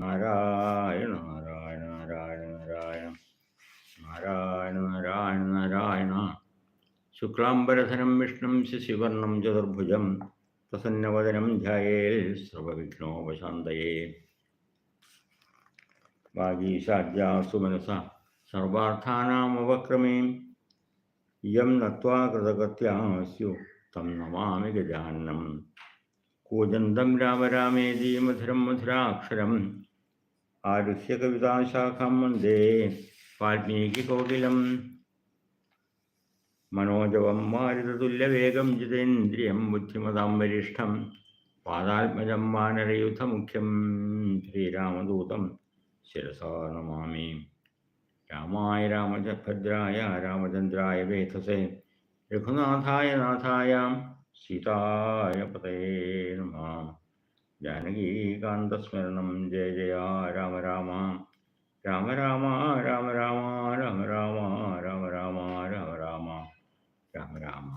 നാരായണ നാരായണ നാരായണ നാരായണ. നാരായണ നാരായണ നാരായണ. ശുക്ലാംബരധനം വിഷ്ണും ശശിവർണം ചതുർഭുജം. പ്രസന്നവദനം ധ്യായേൽ സർവവിഘ്നോപശാന്തയേ. വാഗീശാദ്യാസു മനസ സർവാർത്ഥാനാമവക്രമേ യം നത്വാ കൃതകത്യാസ്യു തം നമാമി ഗജാന്നം. കൂജന്തം രാമരാമേതി മധുരം മധുരാക്ഷരം. ആരുഹ്യ കവിതാശാഖം വന്ദേ വാൽമീകികോകിലം. മനോജവം മാരുതതുല്യവേഗം ജിതേന്ദ്രിയം ബുദ്ധിമതാം വരിഷ്ഠം പാദാത്മജം വാനരയുധമുഖ്യം ശ്രീരാമദൂതം ശിരസാ നമാമി. രാമായ രാമഭദ്രായ രാമചന്ദ്രായ വേധസേ രഘുനാഥായ നാഥായ സീതായ പതേ നമ. ജാനകീകാന്തസ്മരണം ജയ ജയ രാമ രാമ. രാമ രാമ രാമ രാമ രാമ രാമ രാമ രാമ രാമ രാമ. രാമ രാമ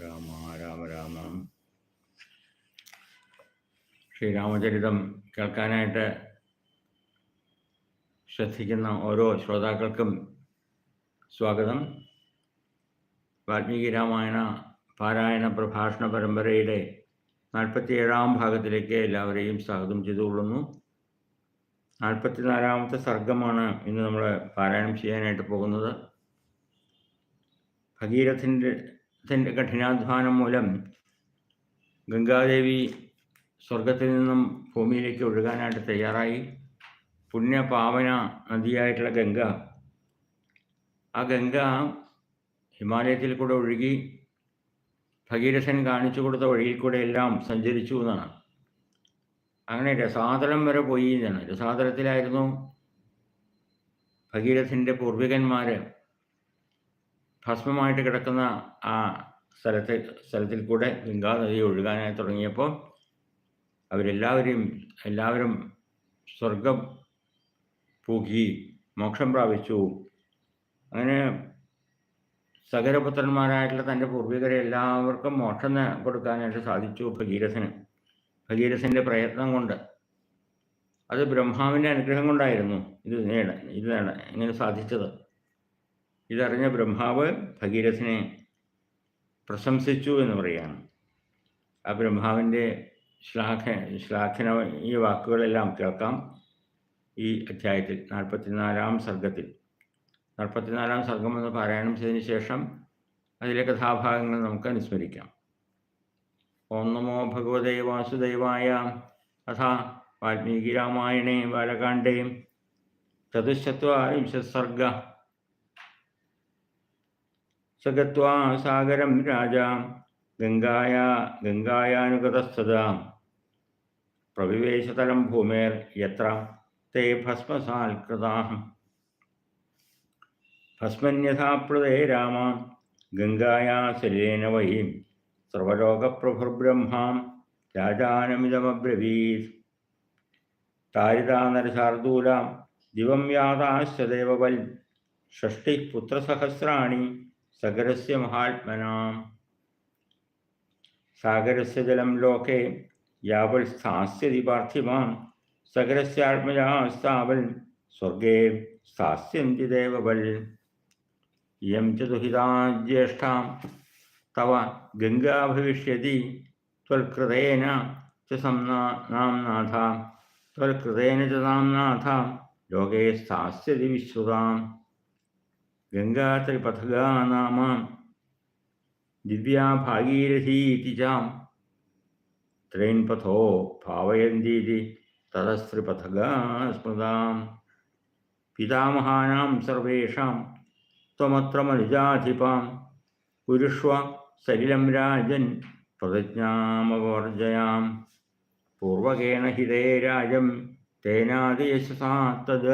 രാമ രാമ രാമ രാമ. ശ്രീരാമചരിതം കേൾക്കാനായിട്ട് ശ്രദ്ധിക്കുന്ന ഓരോ ശ്രോതാക്കൾക്കും സ്വാഗതം. വാൽമീകി രാമായണ പാരായണ പ്രഭാഷണ പരമ്പരയുടെ നാൽപ്പത്തിയേഴാം ഭാഗത്തിലേക്ക് എല്ലാവരെയും സ്വാഗതം ചെയ്തുകൊള്ളുന്നു. നാൽപ്പത്തിനാലാമത്തെ സർഗമാണ് ഇന്ന് നമ്മൾ പാരായണം ചെയ്യാനായിട്ട് പോകുന്നത്. ഭഗീരഥന്റെ ത്തിന്റെ കഠിനാധ്വാനം മൂലം ഗംഗാദേവി സ്വർഗത്തിൽ നിന്നും ഭൂമിയിലേക്ക് ഒഴുകാനായിട്ട് തയ്യാറായി. പുണ്യപാവന നദിയായിട്ടുള്ള ഗംഗ. ആ ഗംഗ ഹിമാലയത്തിൽ കൂടെ ഒഴുകി ഭഗീരഥൻ കാണിച്ചു കൊടുത്ത വഴിയിൽ കൂടെ എല്ലാം സഞ്ചരിച്ചു എന്നാണ്. അങ്ങനെ രസാതലം വരെ പോയി എന്നാണ്. രസാതലത്തിലായിരുന്നു ഭഗീരഥന്റെ പൂർവികന്മാർ ഭസ്മമായിട്ട് കിടക്കുന്ന ആ സ്ഥലത്തെ സ്ഥലത്തിൽ കൂടെ ഗംഗാ നദി ഒഴുകാനായി തുടങ്ങിയപ്പോൾ അവരെല്ലാവരെയും എല്ലാവരും സ്വർഗം പൂകി മോക്ഷം പ്രാപിച്ചു. അങ്ങനെ സകരപുത്രന്മാരായിട്ടുള്ള തന്റെ പൂർവികരെ എല്ലാവർക്കും മോക്ഷം കൊടുക്കാനായിട്ട് സാധിച്ചു ഭഗീരഥന്. ഭഗീരഥന്റെ പ്രയത്നം കൊണ്ട്. അത് ബ്രഹ്മാവിന്റെ അനുഗ്രഹം കൊണ്ടായിരുന്നു ഇത് നേട ഇത് നേട ഇങ്ങനെ സാധിച്ചത്. ഇതറിഞ്ഞ ബ്രഹ്മാവ് ഭഗീരഥനെ പ്രശംസിച്ചു എന്ന് പറയുകയാണ്. ആ ബ്രഹ്മാവിന്റെ ശ്ലാഘ ശ്ലാഘന ഈ വാക്കുകളെല്ലാം കേൾക്കാം ഈ അധ്യായത്തിൽ നാൽപ്പത്തിനാലാം സർഗത്തിൽ നാൽപ്പത്തിനാലാം സർഗം എന്ന് പാരായണം ചെയ്തതിന് ശേഷം അതിലെ കഥാഭാഗങ്ങൾ നമുക്ക് അനുസ്മരിക്കാം. ഓം നമോ ഭഗവതേ വാസുദേവായ അഥ വാൽമീകി രാമായണേ ബാലകാണ്ഡേ ചതുശ്ചത്വാരിംശസർഗ സഗത്വാ സാഗരം രാജ ഗംഗായ ഗംഗായാനുഗതസ്ഥത. പ്രവിവേശതലം ഭൂമേർ യത്ര തേ ഭസ്മസാൽകൃതാ ഭസ്മന്യഥാപ്ലുതേ രാമ ഗംഗായാ ശരീരേന വൈ സർവലോകപ്രഭുർബ്രഹ്മാം രാജാനമിതമബ്രവീത്. താരിതാനരശാർദൂലാം ദിവം യാതാശ്ച ദേവവൽ ഷഷ്ടി പുത്രസഹസ്രാണി സഗരസ്യ മഹാത്മനാം. സാഗരസ്യ ജലം ലോകേ യാവൽ സ്ഥാസ്യതി പാർത്ഥിമാൻ സഗരസ്യാത്മജാസ്താവൽ സ്വർഗേ സ്ഥാസ്യന്തി ദേവവൽ. यं च दुहिता तव गंगा भविष्य त्वत्कृतेन च सम्ना, नाम्नाथ। त्वत्कृतेन च नाम्नाथ, लोके स्थास्यति विश्रुता गङ्गात्रिपथगा नाम, दिव्या भागीरथी इति च। त्रयीन्पथो भावयन्तीति, ततस्त्रिपथगा स्मृतां पितामहानां सर्वेषां त्वमत्र मनुजाधिपां कुरुष्व सलिलं राजन् प्रतिज्ञामवर्जयां पूर्वकेण हिते राजं तेनादियशसा तद्।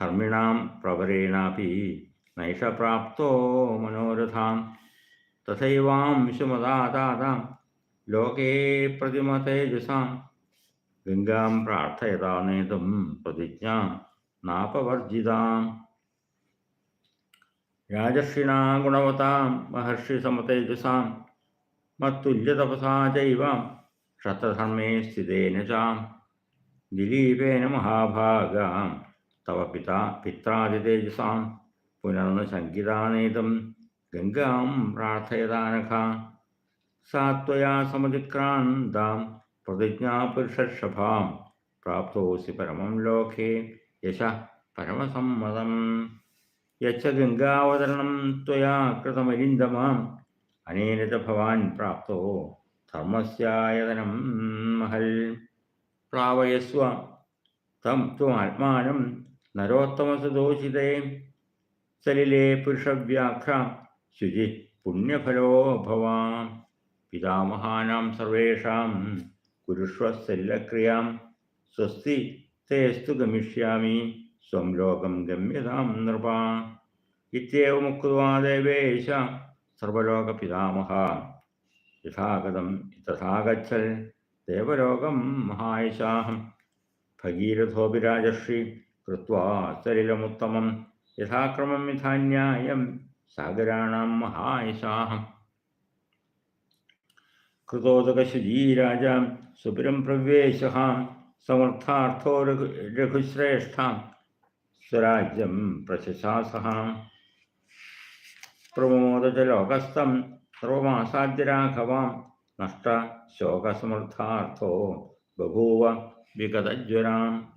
धर्मिणां प्रवरेणापि नैष प्राप्तो मनोरथां तथैवांशुमदातां लोके प्रतिमतेजसां गङ्गां प्रार्थयता नेतुं प्रतिज्ञां नापवर्जिताम्। രാജർഷിണാ ഗുണവതാം മഹർഷി സമതേജസാം മത്തുല്യതപസാ ചൈവ ക്ഷത്രധർമ്മേ സ്ഥിതേന ചാം ദിലീപേന മഹാഭാഗാം തവ പിതാ പിത്രാതിതേജസാം പുനർന്ന് സംഗീതാനേതം ഗംഗാം പ്രാർത്ഥയതാനഖ സാത്വയാ സമതിക്രാന്താം പ്രതിജ്ഞാപുരുഷഭാം പ്രാപ്തോസി പരമം ലോകേ യശ പരമസമ്മതം. യച്ച ഗംഗാവതരണം ത്വയാ കൃതമരിन्दമാം അനേന ച ഭവാൻ പ്രാപ്തോ ധർമ്മസ്യായതനം മഹൽ പ്രാവയസ്വ തം ത്വമാത്മാനം നരോത്തമസുദോഷിതേ സലിലേ പുരുഷവ്യാഘ്ര ശുചി പുണ്യഫലോ ഭവാം പിതാമഹാനാം സർവേഷാം കുരുഷ്വ സലിലക്രിയാം സ്വസ്തി തേസ്തു ഗമിഷ്യാമി സ്വം ലോകം ഗമ്യതാം നൃപ. ഇത്യവമുക്വാ ദേവേശ സർവലോകപിതാമഹ. യഥാഗതം തഥാഗച്ഛൽ ദേവലോകം മഹായശാഹം. ഭഗീരഥോപിരാജർഷി കൃത്വാ സലിലമുത്തമം യഥാക്രമം യഥാന്യായം സാഗരാണാം മഹായശാഹം. കൃതോദകശുചീരാജ സുപുരം പ്രവേശ സമർത്ഥാർത്ഥോ രഘുശ്രേഷ്ഠ. സ്വരാജ്യം പ്രശശാസ പ്രമോദജ ലോകസ്ഥം സർവമാസാദ്യരാഘവാം. നഷ്ട ശോകസമർത്ഥാർത്ഥോ ബഭൂവ വിഗതജ്വരാം.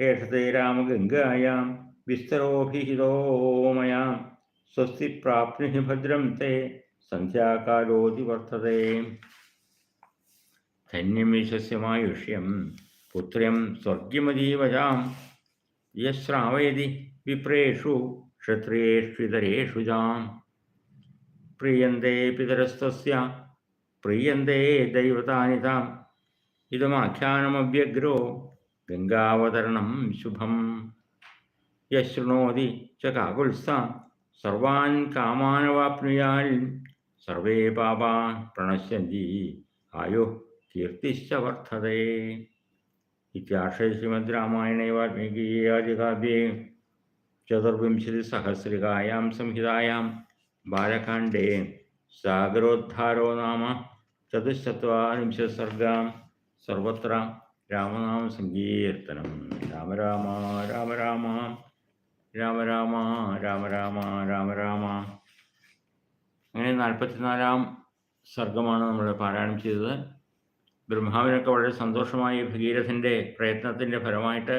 ഏഷത്തെ രാമഗംഗായാം വിസ്തരോഭിഹിതോമയാം സ്വസ്തി പ്രാപ്നുഹി ഭദ്രം തേ സന്ധ്യാകാലോതി വർത്തത്തെ ധന്യമീശസ്യമായുഷ്യം പുത്രം സ്വർഗ്യമതീവജാം യശ്രാവയതി വിപ്രേഷു ക്ഷത്രിയേഷ്വിതരേഷു ജാം പ്രിയന്തേ പിതരസ്തസ്യ പ്രിയന്തേ ദൈവതാനിതാം ഇതമാഖ്യാനമവ്യഗ്രോ ഗംഗാവതരണം ശുഭം യശൃണോതി ച കാകുത്സാം സർവാൻ കാമാനവാപ്നുയാൽ സർവേ പാപാ പ്രണശ്യന്തി ആയോ കീർത്തിശ്ച വർദ്ധതേ इत्याशय श्रीमद्रामायणे वाल्मीकीयादिकाव्ये चतुर्विंशतिसहस्रिकायां संहितायां बालकाण्डे सागरोद्धारो नाम चतुश्चत्वारिंशत् सर्गां सर्वत्र रामनामसङ्कीर्तनं राम राम राम राम രാമ രാമ രാമ രാമ രാമ രാമ അങ്ങനെ നാൽപ്പത്തിനാലാം സർഗമാണ് നമ്മൾ പാരായണം ചെയ്തത് ബ്രഹ്മാവിനൊക്കെ വളരെ സന്തോഷമായി ഭഗീരഥന്റെ പ്രയത്നത്തിന്റെ ഫലമായിട്ട്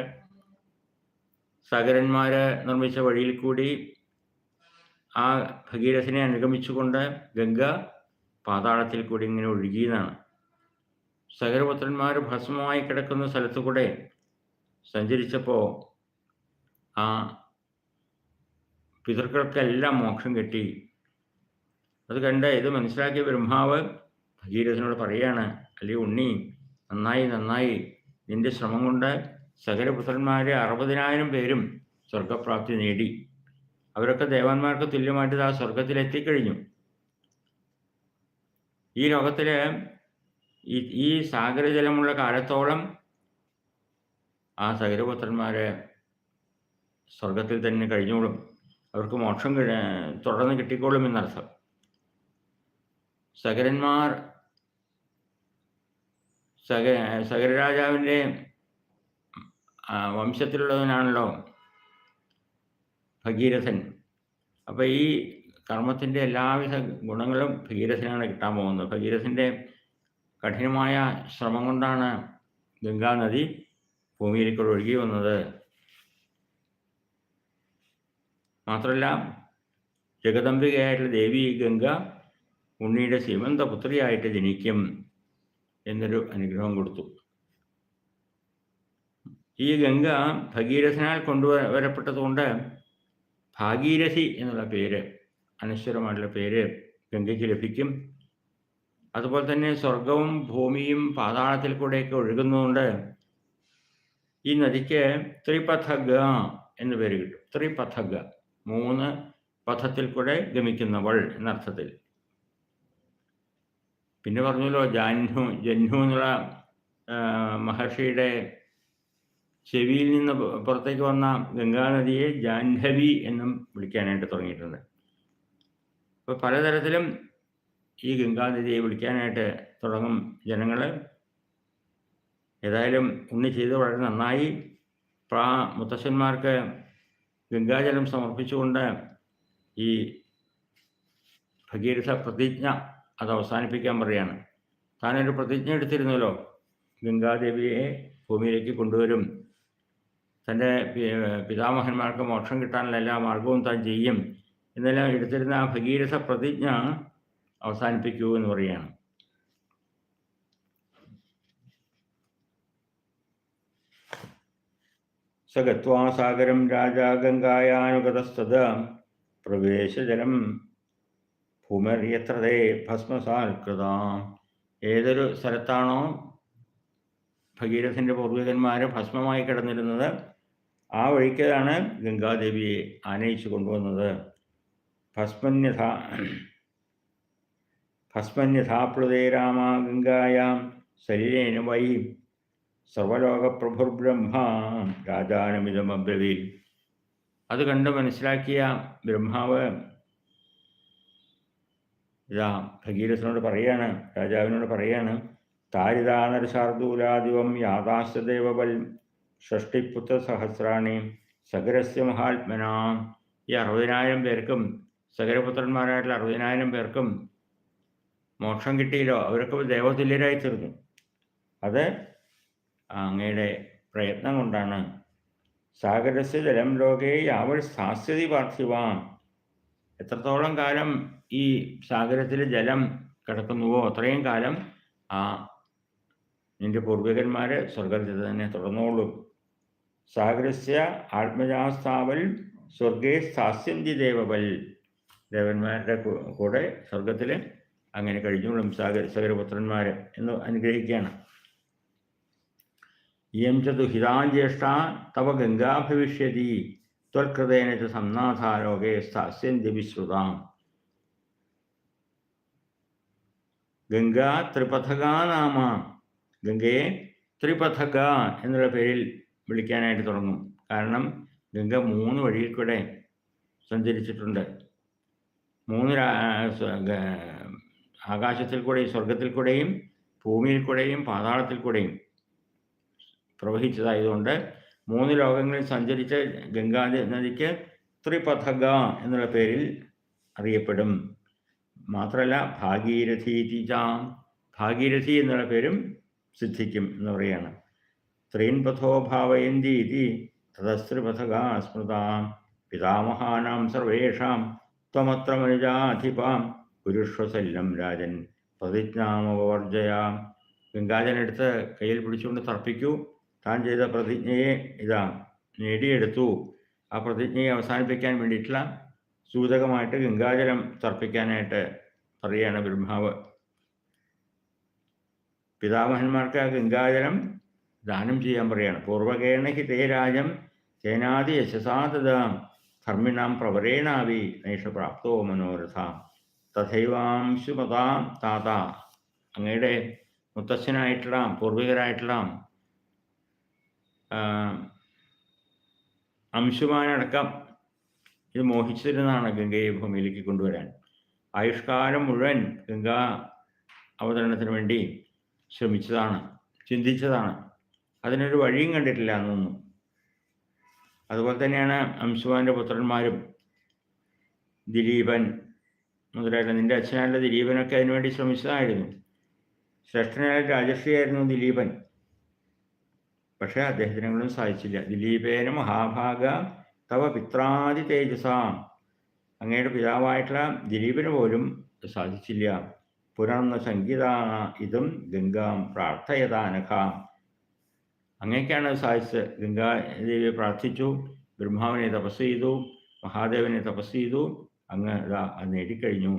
സകരന്മാർ നിർമ്മിച്ച വഴിയിൽ കൂടി ആ ഭഗീരഥനെ അനുഗമിച്ചുകൊണ്ട് ഗംഗ പാതാളത്തിൽ കൂടി ഇങ്ങനെ ഒഴുകിയതാണ് സകരപുത്രന്മാർ ഭസ്മമായി കിടക്കുന്ന സ്ഥലത്തു കൂടെ സഞ്ചരിച്ചപ്പോൾ ആ പിതൃക്കൾക്കെല്ലാം മോക്ഷം കിട്ടി. അത് കണ്ട് ഇത് മനസ്സിലാക്കിയ ബ്രഹ്മാവ് ഭഗീരഥനോട് പറയാണ് അല്ലേ ഉണ്ണി നന്നായി നന്നായി. നിന്റെ ശ്രമം കൊണ്ട് സകലപുത്രന്മാരെ അറുപതിനായിരം പേരും സ്വർഗപ്രാപ്തി നേടി. അവരൊക്കെ ദേവന്മാർക്ക് തുല്യമായിട്ട് ആ സ്വർഗത്തിൽ എത്തിക്കഴിഞ്ഞു ഈ ലോകത്തിൽ ഈ ഈ സാഗരജലമുള്ള കാലത്തോളം ആ സകലപുത്രന്മാരെ സ്വർഗത്തിൽ തന്നെ കഴിഞ്ഞോളും. അവർക്ക് മോക്ഷം തുടർന്ന് കിട്ടിക്കോളും എന്നർത്ഥം. സകരന്മാർ സക സകരരാജാവിന്റെ വംശത്തിലുള്ളവനാണല്ലോ ഭഗീരഥൻ. അപ്പോൾ ഈ കർമ്മത്തിന്റെ എല്ലാവിധ ഗുണങ്ങളും ഭഗീരഥനാണ് കിട്ടാൻ പോകുന്നത്. ഭഗീരഥന്റെ കഠിനമായ ശ്രമം കൊണ്ടാണ് ഗംഗാനദി ഭൂമിയിലേക്ക് ഒഴുകി വന്നത്. മാത്രമല്ല ജഗദംബികയായിട്ടുള്ള ദേവി ഗംഗ ഉണ്ണിയുടെ ശ്രീമന്ത പുത്രിയായിട്ട് ജനിക്കും. എന്നൊരു അനുഗ്രഹം കൊടുത്തു. ഈ ഗംഗ ഭഗീരഥനാൽ കൊണ്ടുവരപ്പെട്ടതുകൊണ്ട് ഭാഗീരഥി എന്നുള്ള പേര് അനശ്വരമായിട്ടുള്ള പേര് ഗംഗയ്ക്ക് ലഭിക്കും. അതുപോലെ തന്നെ സ്വർഗവും ഭൂമിയും പാതാളത്തിൽ കൂടെയൊക്കെ ഒഴുകുന്നതുകൊണ്ട് ഈ നദിക്ക് ത്രിപഥഗ എന്ന് പേര് കിട്ടും. ത്രിപഥഗ മൂന്ന് പഥത്തിൽ കൂടെ ഗമിക്കുന്നവൾ എന്നർത്ഥത്തിൽ. പിന്നെ പറഞ്ഞല്ലോ ജാഹ്നു ജഹ്നു എന്നുള്ള മഹർഷിയുടെ ചെവിയിൽ നിന്ന് പുറത്തേക്ക് വന്ന ഗംഗാനദിയെ ജാഹ്നവി എന്നും വിളിക്കാനായിട്ട് തുടങ്ങിയിട്ടുണ്ട്. അപ്പോൾ പലതരത്തിലും ഈ ഗംഗാനദിയെ വിളിക്കാനായിട്ട് തുടങ്ങും ജനങ്ങൾ ഏതായാലും ഉണ്ണി ചെയ്ത് വളരെ നന്നായി പ്രാ മുത്തശ്ശന്മാർക്ക് ഗംഗാജലം സമർപ്പിച്ചുകൊണ്ട് ഈ ഭഗീരഥ പ്രതിജ്ഞ അത് അവസാനിപ്പിക്കാൻ പറയാണ്. താനൊരു പ്രതിജ്ഞ എടുത്തിരുന്നല്ലോ. ഗംഗാദേവിയെ ഭൂമിയിലേക്ക് കൊണ്ടുവരും. തന്റെ പിതാമഹന്മാർക്ക് മോക്ഷം കിട്ടാനുള്ള എല്ലാ മാർഗവും താൻ ചെയ്യും എന്നെല്ലാം എടുത്തിരുന്ന ആ ഭഗീരഥ പ്രതിജ്ഞ അവസാനിപ്പിക്കൂ എന്ന് പറയുകയാണ് സ ഗത്വാ സാഗരം രാജാ ഗംഗായാനുഗതസ്തത പ്രവേശജലം ഭൂമര്യത്രതേ ഭസ്മസാൽകൃതാം ഏതൊരു സ്ഥലത്താണോ ഭഗീരഥന്റെ പൂർവികന്മാർ ഭസ്മമായി കിടന്നിരുന്നത് ആ വഴിക്കാണ് ഗംഗാദേവിയെ ആനയിച്ചു കൊണ്ടുവന്നത്. ഭസ്മന്യഥ ഭസ്മന്യഥാപ്ലുതേ രാമ ഗംഗായാം ശരീരേന വൈ സർവലോകപ്രഭുർബ്രഹ്മ രാജാനമിതമബ്രവീൽ അത് കണ്ട് മനസ്സിലാക്കിയ ബ്രഹ്മാവ് ഇതാ ഭഗീരഥനോട് പറയാണ് രാജാവിനോട് പറയാണ് താരിതാനരശാർദൂലാദിവം യാഥാസ്തദേവബൽ ഷഷ്ടിപുത്ര സഹസ്രാണി സഗരസ്യ മഹാത്മന. ഈ അറുപതിനായിരം പേർക്കും സഗരപുത്രന്മാരായിട്ടുള്ള അറുപതിനായിരം പേർക്കും മോക്ഷം കിട്ടിയില്ലോ അവരൊക്കെ ദേവതുല്യരായി തീർന്നു. അത് അങ്ങയുടെ പ്രയത്നം കൊണ്ടാണ്. സാഗരസ്യ ജലം ലോകേ യാവൾ സ്ഥാസ്യതി പാർത്ഥിവാം എത്രത്തോളം കാലം ഈ സാഗരത്തിൽ ജലം കിടക്കുന്നുവോ അത്രയും കാലം ആ നിന്റെ പൂർവികന്മാർ സ്വർഗത്തിൽ തന്നെ തുടർന്നോളും സാഗരസ്യ ആത്മജാസ്ഥാവൽ സ്വർഗേ സാസ്യന്തി ദേവബൽ. ദേവന്മാരുടെ കൂടെ സ്വർഗത്തിൽ അങ്ങനെ കഴിഞ്ഞോളും സാഗര സഗരപുത്രന്മാർ എന്ന് അനുഗ്രഹിക്കുകയാണ്. ഇയം ചതു ദുഹിതാഞ്ജേഷ്ഠ തവ ഗംഗാ ഭവിഷ്യതി. ത്വൽകൃതേന ച സംനാഥാലോകേ ഗംഗ ത്രിപഥക നാമ. ഗംഗയെ ത്രിപഥക എന്നുള്ള പേരിൽ വിളിക്കാനായിട്ട് തുടങ്ങും. കാരണം ഗംഗ മൂന്ന് വഴിയിൽ കൂടെ സഞ്ചരിച്ചിട്ടുണ്ട്. മൂന്ന് ആകാശത്തിൽ കൂടെയും സ്വർഗത്തിൽ കൂടെയും ഭൂമിയിൽ കൂടെയും പാതാളത്തിൽ കൂടെയും പ്രവഹിച്ചതായതുകൊണ്ട് മൂന്ന് ലോകങ്ങളിൽ സഞ്ചരിച്ച ഗംഗാ നദിക്ക് ത്രിപഥക എന്നുള്ള പേരിൽ അറിയപ്പെടും. മാത്രമല്ല ഭാഗീരഥി തീജാം ഭാഗീരഥി എന്നുള്ള പേരും സിദ്ധിക്കും എന്ന് പറയുകയാണ് ത്രീൻപഥോ ഭാവയന്തി ഇതി സ്മൃതാം. പിതാമഹാനാം സർവേഷാം ത്വമത്ര മനുജാധിപാം രാജൻ പ്രതിജ്ഞാമവർജയാം ഗംഗാജനെടുത്ത് കയ്യിൽ പിടിച്ചുകൊണ്ട് തർപ്പിക്കൂ. താൻ ചെയ്ത പ്രതിജ്ഞയെ ഇതാ നേടിയെടുത്തു. ആ പ്രതിജ്ഞയെ അവസാനിപ്പിക്കാൻ വേണ്ടിയിട്ടുള്ള സൂചകമായിട്ട് ഗംഗാജലം തർപ്പിക്കാനായിട്ട് പറയുകയാണ് ബ്രഹ്മാവ്. പിതാമഹന്മാർക്ക് ആ ഗംഗാജലം ദാനം ചെയ്യാൻ പറയാണ് പൂർവകേണഹി തേ രാജം സേനാദി യശസാദതാം ധർമ്മിണാം പ്രവരേണാവി നൈഷ പ്രാപ്തോ മനോരഥ തഥൈവാംശുമതാം താത. അങ്ങയുടെ മുത്തച്ഛനായിട്ടുള്ള പൂർവികരായിട്ടുള്ള അംശുമാനടക്കം ഇത് മോഹിച്ചിരുന്നതാണ് ഗംഗയെ ഭൂമിയിലേക്ക് കൊണ്ടുവരാൻ. ആയുഷ്കാലം മുഴുവൻ ഗംഗാ അവതരണത്തിന് വേണ്ടി ശ്രമിച്ചതാണ് ചിന്തിച്ചതാണ്. അതിനൊരു വഴിയും കണ്ടിട്ടില്ല എന്നൊന്നും. അതുപോലെ തന്നെയാണ് അംശുമാന്റെ പുത്രന്മാരും ദിലീപൻ മുതലായിട്ട് നിന്റെ അച്ഛനായിട്ടുള്ള ദിലീപനൊക്കെ അതിനുവേണ്ടി ശ്രമിച്ചതായിരുന്നു. ശ്രേഷ്ഠനായ രാജശ്രീയായിരുന്നു ദിലീപൻ. പക്ഷേ അദ്ദേഹത്തിനൊന്നും സാധിച്ചില്ല. ദിലീപേന മഹാഭാഗ തവ പിത്രാദി തേജസ. അങ്ങയുടെ പിതാവായിട്ടുള്ള ദിലീപിന് പോലും സാധിച്ചില്ല. പുനർന്ന സംഗീത ഇതും ഗംഗാം പ്രാർത്ഥയതാനഖ. അങ്ങനെയൊക്കെയാണ് സാധിച്ചത്. ഗംഗാദേവിയെ പ്രാർത്ഥിച്ചു ബ്രഹ്മാവിനെ തപസ് ചെയ്തു മഹാദേവനെ തപസ് ചെയ്തു അങ്ങ് അത് നേടിക്കഴിഞ്ഞു.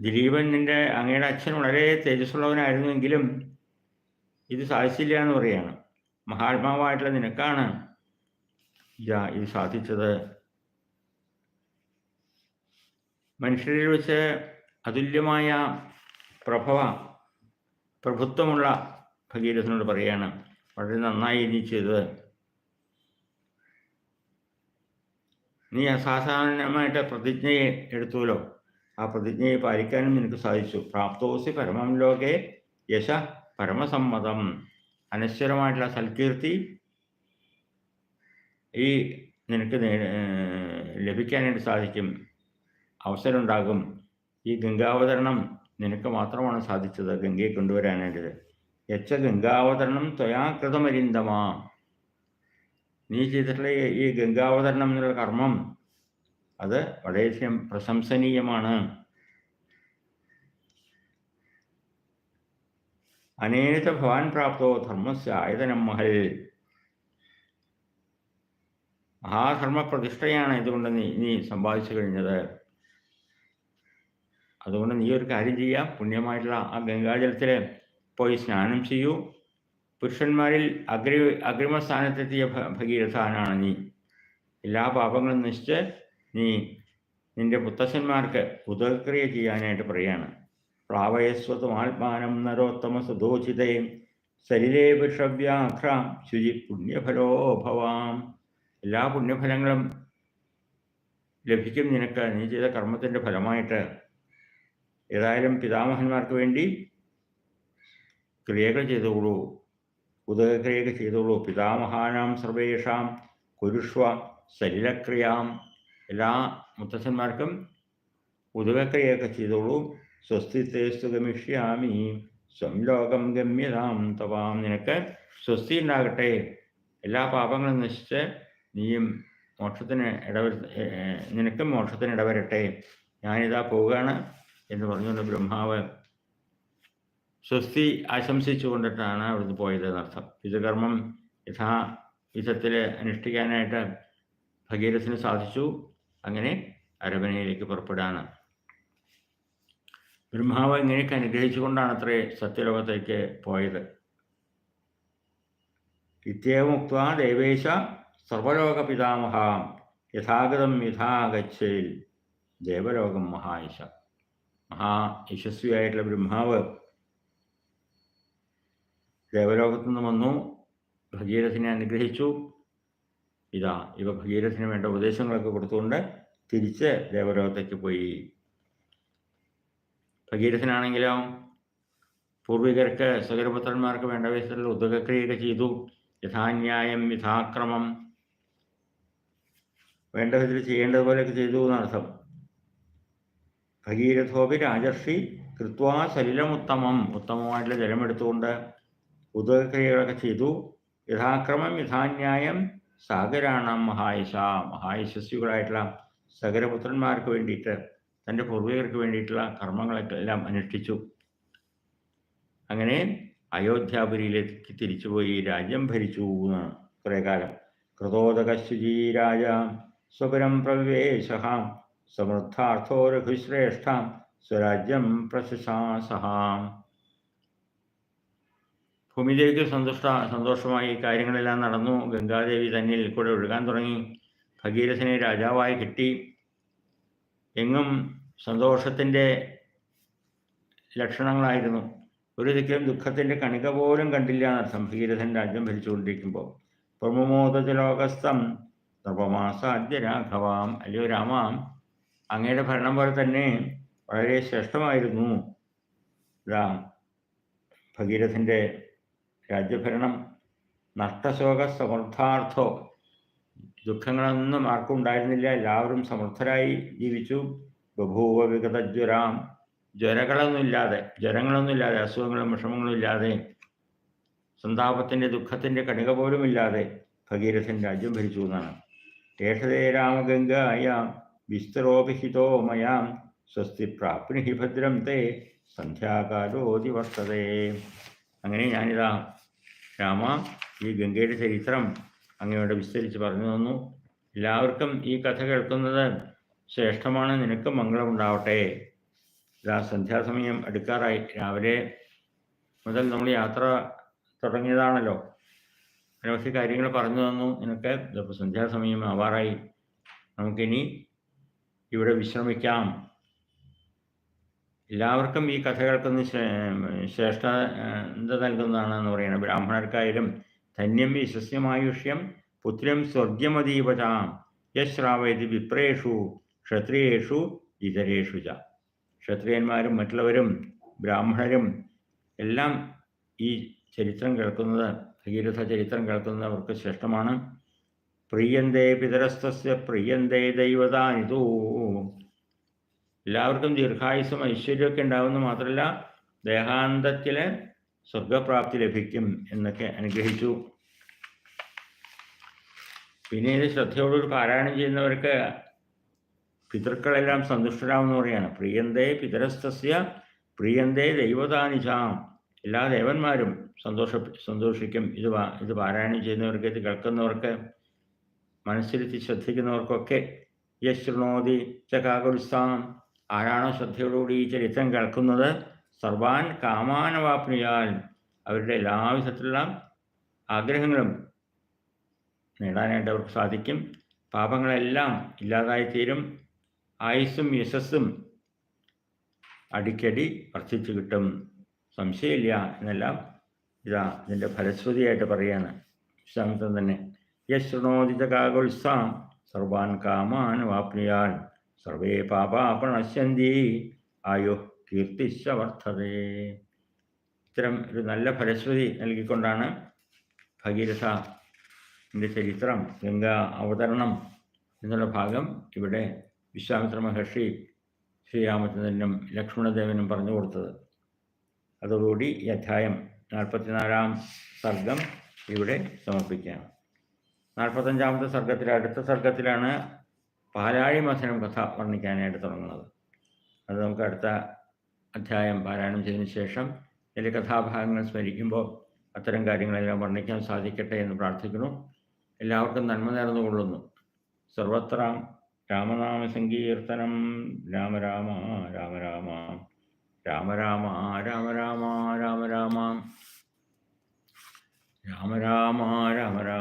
ദിലീപനിന്റെ അങ്ങയുടെ അച്ഛൻ വളരെ തേജസ്സുള്ളവനായിരുന്നുവെങ്കിലും ഇത് സാധിച്ചില്ല എന്ന് പറയാണ്. മഹാത്മാവായിട്ടുള്ള നിനക്കാണ് ഇതാ സാധിച്ചത്. മനുഷ്യരിൽ വെച്ച് അതുല്യമായ പ്രഭവ പ്രഭുത്വമുള്ള ഭഗീരഥനോട് പറയാണ് വളരെ നന്നായി നീ ചെയ്തത്. നീ അസാധാരണമായിട്ട് പ്രതിജ്ഞയെ എടുത്തുല്ലോ ആ പ്രതിജ്ഞയെ പാലിക്കാനും നിനക്ക് സാധിച്ചു. പ്രാപ്തോസി പരമം ലോകെ യശ പരമസമ്മതം. അനശ്വരമായിട്ടുള്ള സൽകീർത്തി ഈ നിനക്ക് ലഭിക്കാനായിട്ട് സാധിക്കും. അവസരമുണ്ടാകും. ഈ ഗംഗാവതരണം നിനക്ക് മാത്രമാണ് സാധിച്ചത് ഗംഗയെ കൊണ്ടുവരാനായിട്ട്. യച്ച ഗംഗാവതരണം ത്വയാകൃതമരിന്തമാ നീ ചെയ്തിട്ടുള്ള ഈ ഗംഗാവതരണം എന്നുള്ള കർമ്മം അത് വളരെയധികം പ്രശംസനീയമാണ്. അനേക ഭവാൻ പ്രാപ്തോ ധർമ്മസ് ആയതനം മഹൽ. മഹാധർമ്മ പ്രതിഷ്ഠയാണ് ഇതുകൊണ്ട് നീ നീ സമ്പാദിച്ചു കഴിഞ്ഞത്. അതുകൊണ്ട് നീ ഒരു കാര്യം ചെയ്യാം. പുണ്യമായിട്ടുള്ള ആ ഗംഗാജലത്തിൽ പോയി സ്നാനം ചെയ്യൂ. പുരുഷന്മാരിൽ അഗ്രി അഗ്രിമസ്ഥാനത്തെത്തിയ ഭഗീരഥാനാണ് നീ. എല്ലാ പാപങ്ങളും നശിച്ച് നീ നിന്റെ പുത്തശ്ശന്മാർക്ക് പുതൽക്രിയ ചെയ്യാനായിട്ട് പറയാണ് പ്രാവയസ്വതും ആത്മാനം നരോത്തമ സുധോചിതയും സലിലേ വൃഷവ്യാഘ്രാം ശുചി പുണ്യഫലോ ഭവാം. എല്ലാ പുണ്യഫലങ്ങളും ലഭിക്കും നിനക്ക്. നീ ചെയ്ത കർമ്മത്തിന്റെ ഫലമായിട്ട് ഏതായാലും പിതാമഹന്മാർക്ക് വേണ്ടി ക്രിയകൾ ചെയ്തോളൂ ഉദകക്രിയകൾ ചെയ്തോളൂ പിതാമഹാനാം സർവേഷാം കുരുഷ്വ സലിലക്രിയാം എല്ലാ മുത്തച്ഛന്മാർക്കും ഉദവക്രിയൊക്കെ ചെയ്തോളൂ. സ്വസ്തിത്തേസ്തു ഗമിഷ്യാമി. ലോകം ഗമ്യതാം തവാം. നിനക്ക് സ്വസ്തി ഉണ്ടാകട്ടെ. എല്ലാ പാപങ്ങളും നശിച്ച് നീയും മോക്ഷത്തിന് ഇടവര നിനക്കും മോക്ഷത്തിന് ഇടവരട്ടെ. ഞാനിതാ പോവുകയാണ് എന്ന് പറഞ്ഞുകൊണ്ട് ബ്രഹ്മാവ് സ്വസ്തി ആശംസിച്ചുകൊണ്ടിട്ടാണ് അവിടുന്ന് പോയത് എന്നർത്ഥം. പിതൃകർമ്മം യഥാ വിധത്തിൽ അനുഷ്ഠിക്കാനായിട്ട് ഭഗീരഥന് സാധിച്ചു. അങ്ങനെ അരവനയിലേക്ക് പുറപ്പെടാണ്. ബ്രഹ്മാവ് ഇങ്ങനെയൊക്കെ അനുഗ്രഹിച്ചുകൊണ്ടാണ് അത്രേ സത്യലോകത്തേക്ക് പോയത്? ഇത്യേവമുക്ത ദേവേശ സർവലോക പിതാമഹ യഥാഗതം യഥാഗച്ഛയിൽ ദേവലോകം മഹായിശ. മഹാ യശസ്വിയായിട്ടുള്ള ബ്രഹ്മാവ് ദേവലോകത്തു നിന്ന് വന്നു ഭഗീരഥിനെ അനുഗ്രഹിച്ചു. ഇതാ ഇവ ഭഗീരഥന് വേണ്ട ഉപദേശങ്ങളൊക്കെ കൊടുത്തുകൊണ്ട് തിരിച്ച് ദേവലോകത്തേക്ക് പോയി. ഭഗീരഥനാണെങ്കിലോ പൂർവികർക്ക് സകരപുത്രന്മാർക്ക് വേണ്ട വിധത്തിൽ ഉദകക്രിയൊക്കെ ചെയ്തു. യഥാന്യായം യഥാക്രമം വേണ്ട വിധത്തിൽ ചെയ്യേണ്ടതുപോലെയൊക്കെ ചെയ്തു എന്നർത്ഥം. ഭഗീരഥോപി രാജർഷി കൃത്വാ സലിലമുത്തമം ഉത്തമമായിട്ടുള്ള ജലമെടുത്തുകൊണ്ട് ഉദകക്രിയകളൊക്കെ ചെയ്തു. യഥാക്രമം യഥാന്യായം സാഗരാണം മഹായശ. മഹായശസ്വികളായിട്ടുള്ള സകരപുത്രന്മാർക്ക് വേണ്ടിയിട്ട് തന്റെ പൂർവികർക്ക് വേണ്ടിയിട്ടുള്ള കർമ്മങ്ങളൊക്കെ എല്ലാം അനുഷ്ഠിച്ചു. അങ്ങനെ അയോധ്യാപുരിയിലേക്ക് തിരിച്ചുപോയി രാജ്യം ഭരിച്ചു എന്നാണ് കുറേ കാലം. കൃതോദകശുചീ രാജ സ്വപരം പ്രവേശ സമൃദ്ധാർത്ഥോ രഘുശ്രേഷ്ഠ സ്വരാജ്യം പ്രശംസാസഹാം. ഭൂമിദേവിക്ക് സന്തുഷ്ട സന്തോഷമായി കാര്യങ്ങളെല്ലാം നടന്നു. ഗംഗാദേവി തന്നിൽ കൂടെ ഒഴുകാൻ തുടങ്ങി. ഭഗീരഥനെ രാജാവായി കിട്ടി. എങ്ങും സന്തോഷത്തിന്റെ ലക്ഷണങ്ങളായിരുന്നു. ഒരു ദിക്കും ദുഃഖത്തിന്റെ കണിക പോലും കണ്ടില്ല എന്നർത്ഥം ഭഗീരഥൻ രാജ്യം ഭരിച്ചുകൊണ്ടിരിക്കുമ്പോൾ. പ്രമുമോദലോകസ്ഥം നൃപമാസാദ്യ രാഘവാം അല്ലയോ രാമാം. അങ്ങയുടെ ഭരണം പോലെ തന്നെ വളരെ ശ്രേഷ്ഠമായിരുന്നു രാം. ഭഗീരഥന്റെ രാജ്യഭരണം നഷ്ടശോക സമൃദ്ധാർത്ഥോ ദുഃഖങ്ങളൊന്നും ആർക്കും ഉണ്ടായിരുന്നില്ല എല്ലാവരും സമർത്ഥരായി ജീവിച്ചു. ബഭൂവ വിഗതജ്വരാം ജ്വരകളൊന്നുമില്ലാതെ ജ്വരങ്ങളൊന്നുമില്ലാതെ അസുഖങ്ങളും വിഷമങ്ങളും ഇല്ലാതെ സന്താപത്തിന്റെ ദുഃഖത്തിന്റെ കണിക പോലും ഇല്ലാതെ ഭഗീരഥൻ രാജ്യം ഭരിച്ചു എന്നാണ്. ഏഷതേ രാമഗംഗായാം വിസ്തരോപിഹിതോ മയാം സ്വസ്തി പ്രാപ്നി ഭദ്രം തേ സന്ധ്യാകാലോതി വർത്തതേ. അങ്ങനെ ഞാനിതാ രാമ ഈ ഗംഗയുടെ ചരിത്രം അങ്ങയോട് വിസ്തരിച്ച് പറഞ്ഞു തന്നു. എല്ലാവർക്കും ഈ കഥ കേൾക്കുന്നത് ശ്രേഷ്ഠമാണ്. നിനക്ക് മംഗളമുണ്ടാവട്ടെ ഇതാ സന്ധ്യാസമയം. അടുക്കാറായി. രാവിലെ മുതൽ നമ്മൾ യാത്ര തുടങ്ങിയതാണല്ലോ. നിരവധി കാര്യങ്ങൾ പറഞ്ഞു തന്നു നിനക്ക്. ഇതിപ്പോൾ സന്ധ്യാസമയം ആവാറായി. നമുക്കിനി ഇവിടെ വിശ്രമിക്കാം. എല്ലാവർക്കും ഈ കഥ കേൾക്കുന്ന ശ്രേഷ്ഠത നൽകുന്നതാണെന്ന് പറയുന്നത് ബ്രാഹ്മണർക്കായാലും ധന്യം വിശ്വസ്യമായുഷ്യം പുത്രം സ്വർഗ്യമതീപചാം യശ്രാവയത് വിപ്രേഷു ക്ഷത്രിയേഷു ഇതരേഷു ച. ക്ഷത്രിയന്മാരും മറ്റുള്ളവരും ബ്രാഹ്മണരും എല്ലാം ഈ ചരിത്രം കേൾക്കുന്നത് ഭഗീരഥ ചരിത്രം കേൾക്കുന്നത് അവർക്ക് ശ്രേഷ്ഠമാണ്. പ്രിയന്തേ പിതരസ്തസ്യ പ്രിയന്തേ ദൈവതാനിതൂ എല്ലാവർക്കും ദീർഘായുസും ഐശ്വര്യമൊക്കെ ഉണ്ടാവുമെന്ന് മാത്രമല്ല ദേഹാന്തത്തിലെ സ്വർഗപ്രാപ്തി ലഭിക്കും എന്നൊക്കെ അനുഗ്രഹിച്ചു. പിന്നീട് ശ്രദ്ധയോടുകൂടി പാരായണം ചെയ്യുന്നവർക്ക് പിതൃക്കളെല്ലാം സന്തുഷ്ടരാമെന്ന് പറയാണ് പ്രിയന്തേ പിതരസ്തസ്യ പ്രിയന്തേ ദൈവതാനിജാം എല്ലാ ദേവന്മാരും സന്തോഷ സന്തോഷിക്കും. ഇത് ഇത് പാരായണം ചെയ്യുന്നവർക്ക് ഇത് കേൾക്കുന്നവർക്ക് മനസ്സിരുത്തി ശ്രദ്ധിക്കുന്നവർക്കൊക്കെ യശൃണോതി ചകാകുൽസാം. ആരാണോ ശ്രദ്ധയോടുകൂടി ഈ ചരിത്രം കേൾക്കുന്നത്? സർവാൻ കാമാനവാപ്നിയാൽ അവരുടെ എല്ലാവിധത്തിലുള്ള ആഗ്രഹങ്ങളും നേടാനായിട്ട് അവർക്ക് സാധിക്കും. പാപങ്ങളെല്ലാം ഇല്ലാതായിത്തീരും. ആയുസ്സും യശസ്സും അടിക്കടി വർദ്ധിച്ചു കിട്ടും. സംശയമില്ല എന്നെല്ലാം ഇതാ ഇതിന്റെ ഫലശ്രുതിയായിട്ട് പറയാണ് വിശ്വാമിത്രൻ തന്നെ. യശൃണോദിതകാകുത്സാം സർവാൻ കാമാൻ വാപ്നിയാൽ സർവേ പാപാപണശ്യന്തി. ആയോ കീർത്തിശ വർദ്ധതേ ഇത്തരം ഒരു നല്ല ഫലശ്രുതി നൽകിക്കൊണ്ടാണ് ഭഗീരഥ ന്റെ ചരിത്രം ഗംഗാ അവതരണം എന്നുള്ള ഭാഗം ഇവിടെ വിശ്വാമിത്ര മഹർഷി ശ്രീരാമചന്ദ്രനും ലക്ഷ്മണദേവനും പറഞ്ഞു കൊടുത്തത്. അതോടുകൂടി ഈ അധ്യായം നാൽപ്പത്തിനാലാം സർഗം ഇവിടെ സമർപ്പിക്കുകയാണ് നാൽപ്പത്തഞ്ചാമത്തെ സർഗത്തിലെ അടുത്ത സർഗത്തിലാണ് പാലാഴി മഥനം കഥ വർണിക്കാനായിട്ട് തുടങ്ങുന്നത്. അത് നമുക്ക് അടുത്ത അധ്യായം പാരായണം ചെയ്തതിന് ശേഷം ഇതിലെ കഥാഭാഗങ്ങൾ സ്മരിക്കുമ്പോൾ അത്തരം കാര്യങ്ങളെല്ലാം വർണിക്കാൻ സാധിക്കട്ടെ എന്ന് പ്രാർത്ഥിക്കുന്നു. എല്ലാവർക്കും നന്മ നേർന്നുകൊള്ളുന്നു സർവത്ര രാമനാമ സങ്കീർത്തനം. രാമ രാമ രാമ രാമ രാമ രാമ രാമ രാമ രാമ രാമ. രാമ രാമ രാമ രാമ.